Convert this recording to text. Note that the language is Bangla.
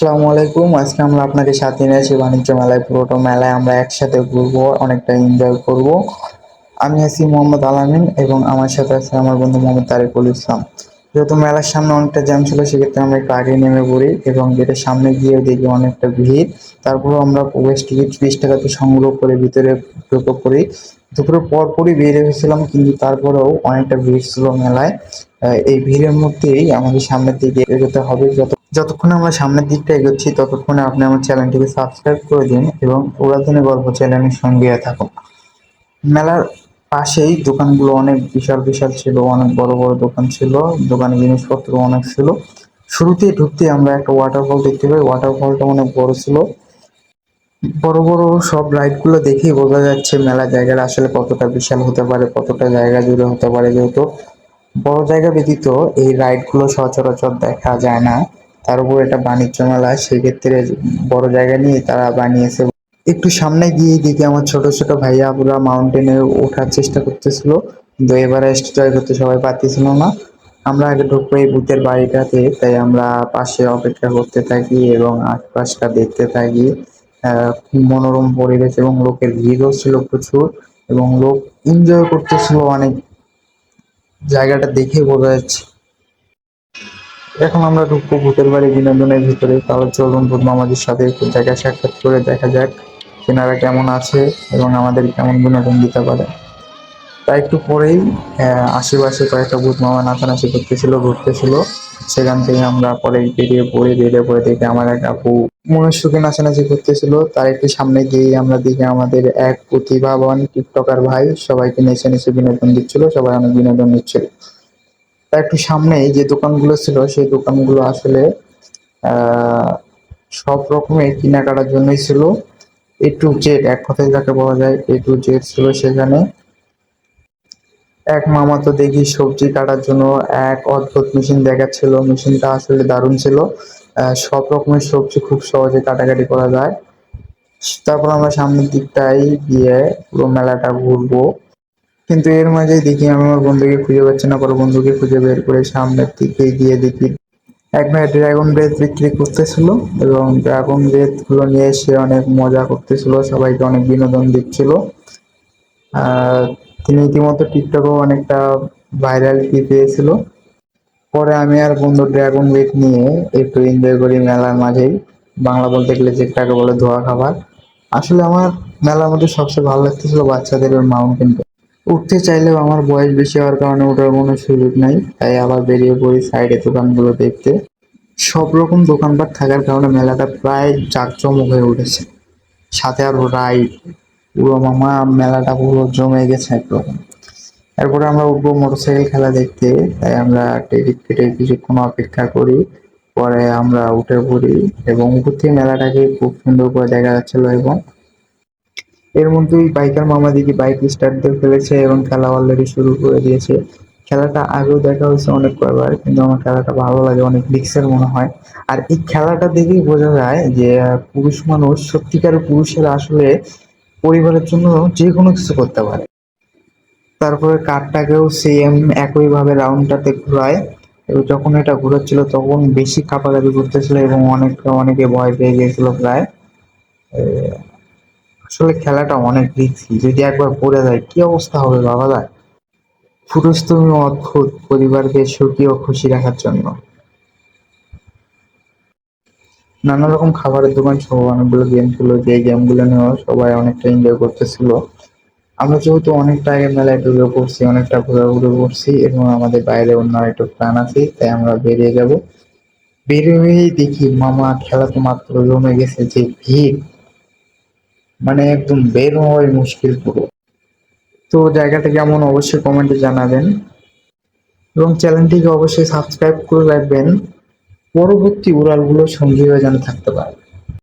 আসসালামু আলাইকুম। আজকে আমরা আপনাকে সাথে নিয়েছি বাণিজ্য মেলায়, পুরোটা মেলায় আমরা একসাথে ঘুরবো, অনেকটা এনজয় করব। আমি আছি মোহাম্মদ আলামিন এবং আমার সাথে আছে আমার বন্ধু মোহাম্মদ তারিকুল ইসলাম। যেহেতু মেলার সামনে অনেকটা জ্যাম ছিল, সেক্ষেত্রে আমরা একটু আগে নেমে পড়ি এবং গেটের সামনে গিয়ে দেখি অনেকটা ভিড়। তারপর আমরা প্রবেশ টিকিট বিশ টাকাতে সংগ্রহ করে ভিতরে ঢুকে পড়ি। দুপুরের পরপরই বের হয়েছিলাম কিন্তু তারপরেও অনেকটা ভিড় ছিল মেলায়। এই ভিড়ের মধ্যেই আমাদের সামনের দিকে এগোতে হবে। যত যতক্ষণ আমরা সামনের দিকটা এগোচ্ছি, ততক্ষণে আপনি আমার চ্যানেলটিকে সাবস্ক্রাইব করে দিন এবং পুরাতনী গল্প চ্যানেলের সঙ্গে থাকুন। মেলার পাশেই দোকানগুলো অনেক বিশাল বিশাল ছিল, অনেক বড় বড় দোকান ছিল দোকানে জিনিসপত্র অনেক ছিল। শুরুতেই ঢুকতে আমরা একটা ওয়াটারফল দেখতে পাই। ওয়াটারফলটা অনেক বড় ছিল। বড় বড় সব রাইডগুলো দেখেই বোঝা যাচ্ছে মেলা জায়গাটা আসলে কতটা বিশাল হতে পারে, কতটা জায়গা জুড়ে হতে পারে যেহেতু বড় জায়গা ব্যতীত এই রাইডগুলো সচরাচর দেখা যায় না। তার উপর এটা বাণিজ্য মেলা, সেক্ষেত্রে বড় জায়গা নিয়ে তারা বানিয়েছে। একটু সামনে গিয়ে দেখি আমার ছোট ছোট ভাইয়া পুরা মাউন্টেনে ওঠার চেষ্টা করতেছিল, কিন্তু এভারেস্ট জয় করতে সবাই পারতেছিল না। আমরা আগে ঢুকবো এই ভূতের বাড়িটাতে, তাই আমরা পাশে অপেক্ষা করতে থাকি এবং আশপাশটা দেখতে থাকি। মনোরম পরিবেশ এবং লোকের ভিড়ও ছিল প্রচুর এবং লোক এনজয় করতেছিল অনেক। জায়গাটা দেখে বোঝা যাচ্ছে। এখন আমরা ঢুকবো ভূতের বাড়ি বিনোদনের ভিতরে। তাহলে চলুন ভূত মামাজির সাথে একটু জায়গা সাক্ষাৎ করে দেখা যাক কেনারা কেমন আছে এবং আমাদের কেমন বিনোদন দিতে পারে। তা একটু পরেই আশেপাশে কয়েকটা ভূত মামা নাচানাচি করতেছিল, ঘুরতেছিল। সেখান থেকে আমরা পরে বেরিয়ে পড়ি বেরিয়ে পড়ে দেখি আমার এক আপু মনুষ্যকে নাচানাচি করতেছিল। তার একটু সামনে গিয়ে আমরা দেখি আমাদের এক প্রতিভাবান টিকটকার ভাই সবাইকে নেচে নেচে বিনোদন দিচ্ছিল, সবাই অনেক বিনোদন দিচ্ছিল তার একটু সামনেই যে দোকানগুলো ছিল, সেই দোকানগুলো আসলে সব রকমের কেনাকাটার জন্যই ছিল। এ টু জেড এক কথায় যাকে বলা যায় এ টু জেড ছিল সেখানে। এক মামা তো দেখি সবজি কাটার জন্য এক অদ্ভুত মেশিন দেখাচ্ছিল। মেশিনটা আসলে দারুণ ছিল। সব রকমের সবজি খুব সহজে কাটাকাটি করা যায়। তারপর আমরা সামনের দিকটাই গিয়ে পুরো মেলাটা ঘুরবো। কিন্তু এর মাঝেই দেখি আমি আমার বন্ধুকে খুঁজে পাচ্ছি না, পরে বন্ধুকে খুঁজে বের করে সামনের দিকে গিয়ে দেখি এক ভাই ড্রাগন ব্রেথ বিক্রি করতেছিল এবং ড্রাগন ব্রেথগুলো নিয়ে সে অনেক মজা করতেছিল। সবাইকে অনেক বিনোদন দিচ্ছিল। আহ তিনি ইতিমধ্যে টিকটকেও অনেকটা ভাইরালিটি পেয়েছিল পরে আমি আর বন্ধু ড্রাগন বেট নিয়ে একটু এনজয় করি মেলার মাঝেই। বাংলা বলতে গেলে যেটাকে বলে ধোয়া খাবার। আসলে আমার মেলার মধ্যে সবচেয়ে ভালো লাগতেছিল বাচ্চাদের মাউন্টেনটা উঠতে চাইলেও আমার বয়স বেশি হওয়ার কারণে ওঠার কোনো সুযোগ নাই, তাই আবার বেরিয়ে পড়ি সাইডে দোকানগুলো দেখতে। সব রকম দোকানপাট থাকার কারণে মেলাটা প্রায় জাঁকজমক হয়ে উঠেছে। সাথে আরও রাইড পুরো মামা মেলাটা পুরো জমে গেছে একরকম এরপরে আমরা উঠবো মোটরসাইকেল খেলা দেখতে, তাই আমরা টিকিট কেটে কিছুক্ষণ অপেক্ষা করি, পরে আমরা উঠে পড়ি এবং উপর মেলাটাকে খুব সুন্দর করে দেখা যাচ্ছিল এবং। এর মধ্যেই বাইকার মামা দিদি বাইক স্টার্ট দিয়ে ফেলেছে এবং খেলা অলরেডি শুরু করে দিয়েছে। খেলাটা আগেও দেখা হয়েছে অনেক কয়বার, কিন্তু আমার খেলাটা ভালো লাগে, অনেক রিক্সের মনে হয়। আর এই খেলাটা দেখেই বোঝা যায় যে পুরুষ মানুষ সত্যিকার পুরুষেরা আসলে পরিবারের জন্য যে কোনো কিছু করতে পারে। তারপরে কাঠটাকেও সেম একইভাবে রাউন্ডটাতে ঘোরায়। এবং যখন এটা ঘোরাচ্ছিল তখন বেশি কাঁপাকাপি করতেছিল এবং অনেক, অনেকে ভয় পেয়ে গিয়েছিল প্রায়। আসলে খেলাটা অনেক রিস্কি যদি একবার পড়ে যায়, কি অবস্থা হবে বাবা? দা তুমি অদ্ভুত পরিবারকে সুখী ও খুশি রাখার জন্য। নানা রকম খাবারের দোকান সহ অনেকগুলো গেম ছিল, যে গেমগুলো নিয়েও সবাই অনেকটা এনজয় করতেছিল। আমরা যেহেতু অনেকটা আগে মেলায় ঢুকে পড়ছি, অনেকটা ঘোরাঘুরি করছি, এবং আমাদের বাইরে অন্য একটা প্ল্যান আছে, তাই আমরা বেরিয়ে যাব। বেরিয়ে হয়েই দেখি মামা খেলা তো মাত্র জমে গেছে, যে ভিড়। মানে একদম বের হওয়াই মুশকিল পুরো। তো জায়গাটা কেমন অবশ্যই কমেন্টে জানাবেন। এবং চ্যানেলটিকে অবশ্যই সাবস্ক্রাইব করে রাখবেন। পরবর্তী উড়ালগুলো যেন থাকতে পারে।